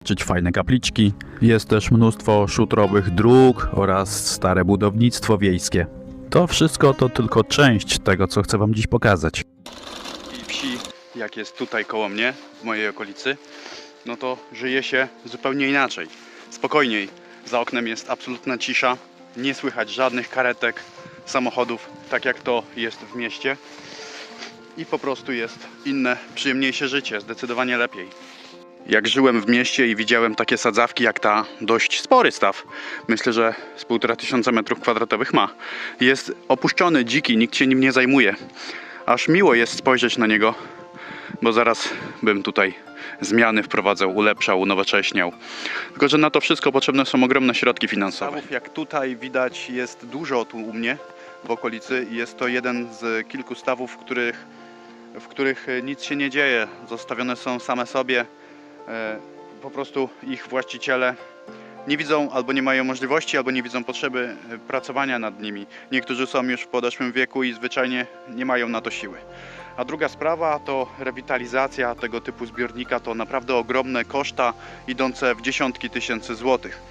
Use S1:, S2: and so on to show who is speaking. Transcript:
S1: zobaczyć fajne kapliczki. Jest też mnóstwo szutrowych dróg oraz stare budownictwo wiejskie. To wszystko to tylko część tego, co chcę wam dziś pokazać.
S2: i wsi, jak jest tutaj koło mnie, w mojej okolicy, no to żyje się zupełnie inaczej. Spokojniej. Za oknem jest absolutna cisza, nie słychać żadnych karetek, samochodów, tak jak to jest w mieście. I po prostu jest inne, przyjemniejsze życie, zdecydowanie lepiej. Jak żyłem w mieście i widziałem takie sadzawki jak ta, dość spory staw, myślę, że z półtora tysiąca metrów kwadratowych ma. Jest opuszczony, dziki, nikt się nim nie zajmuje. Aż miło jest spojrzeć na niego, bo zaraz bym tutaj zmiany wprowadzał, ulepszał, unowocześniał. Tylko, że na to wszystko potrzebne są ogromne środki finansowe. Jak tutaj widać jest dużo tu u mnie w okolicy i jest to jeden z kilku stawów, w których, w których nic się nie dzieje. Zostawione są same sobie. E, Po prostu ich właściciele nie widzą albo nie mają możliwości, albo nie widzą potrzeby e, pracowania nad nimi. Niektórzy są już w podeszłym wieku i zwyczajnie nie mają na to siły. A druga sprawa to rewitalizacja tego typu zbiornika to naprawdę ogromne koszta idące w dziesiątki tysięcy złotych.